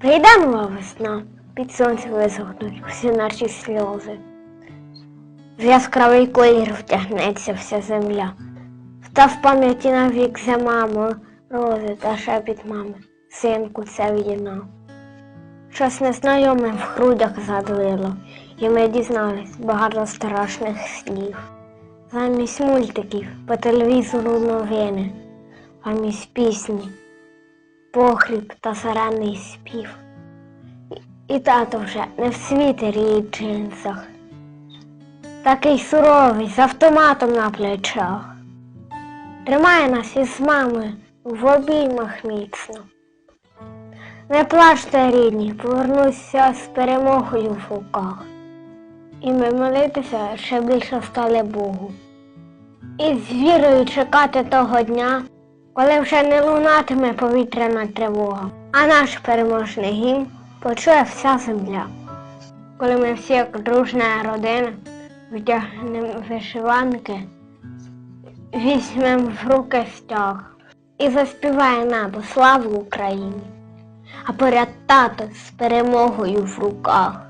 Прийде нова весна, під сонцем висохнуть усі наші сльози. В яскравий колір втягнеться вся земля, та в пам'яті навік зима морози та шепіт мами, синку, це війна. Щось незнайоме в грудях задлило, і ми дізнались багато страшних слів. Замість мультиків по телевізору новини, замість пісні, похліб та саранний спів. І, тато вже не в світері і джинсах, такий суровий з автоматом на плечах. Тримає нас із мамою в обіймах міцно. Не плачте, рідні, повернуся з перемогою в руках. І ми молитися ще більше стали Богу. І з вірою чекати того дня, коли вже не лунатиме повітряна тривога, а наш переможний гімн почує вся земля. Коли ми всі, як дружна родина, вдягнемо вишиванки, візьмемо в руки стяг і заспіває небо славу Україні, а поряд тато з перемогою в руках.